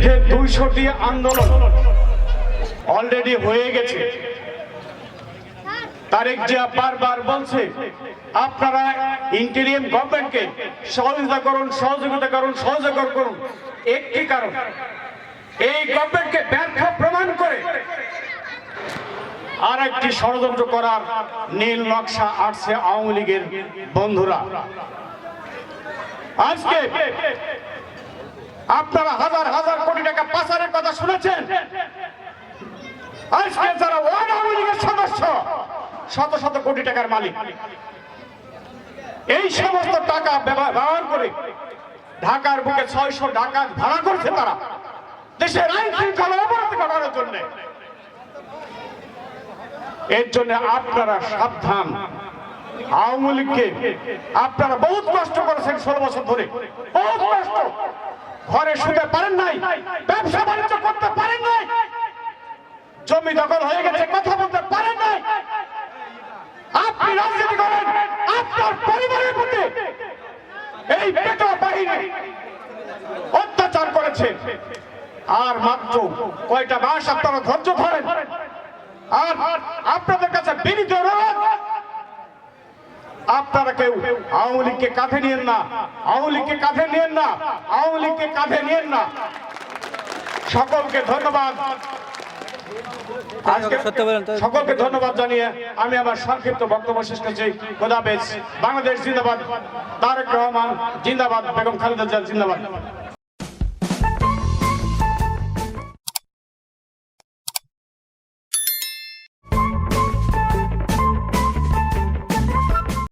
বিরুদ্ধে দুইশোটি আন্দোলন অলরেডি হয়ে গেছে। তারেক জিয়া বারবার বলছে, আপনারা ইন্টেরিয়াম গভর্নমেন্টকে সহযোগিতা করুন সহযোগিতা করুন সহযোগিতা করুন। একটি কারণ, এই গভর্নমেন্টকে ব্যর্থ প্রমাণ করে আর একটি ষড়যন্ত্র করার নীল নকশা আসছে আওয়ামী লীগের বন্ধুরা। আজকে আপনারা হাজার হাজার কোটি টাকা পাচারের কথা শুনেছেন? আজকে যারা ওয়ান আওয়ামী লীগের সদস্য, শত শত কোটি টাকার মালিক। এই সমস্ত টাকা ব্যবহার করে ঢাকার বুকে ছয়শো ডাকাত ভাড়া করছে তারা। দেশের আইন শৃঙ্খলা অবনতি ঘটানোর জন্য। এর জন্য আপনারা সাবধান। আওয়ামী লীগকে আপনারা বহুত কষ্ট করেছেন ষোলো বছর ধরে। বহুত কষ্ট। ঘরে শুতে পারেন নাই, ব্যবসা বাণিজ্য করতে পারেন নাই, জমি দখল হয়ে গেছে, কথা বলতে পারেন নাই। আপনি রাজনীতি করেন, আপনার পরিবারের প্রতি এই বাহিনী অত্যাচার করেছে। আর মাত্র কয়টা মাস আপনারা ধৈর্য ধরেন। আর আপনাদের কাছে বিনীত অনুরোধ আপনারা কেউ আওয়ামী লীগকে কাঁধে নিয়েন না। আওয়ামী লীগকে কাঁধে নিয়েন না। আওয়ামী লীগকে কাঁধে নিয়েন না। সকলকে ধন্যবাদ। সকলকে ধন্যবাদ জানিয়ে আমি আমার সংক্ষিপ্ত বক্তব্য শেষ করছি। খোদাবেজ বাংলাদেশ জিন্দাবাদ। তারেক রহমান জিন্দাবাদ। বেগম খালেদা জিন্দাবাদ।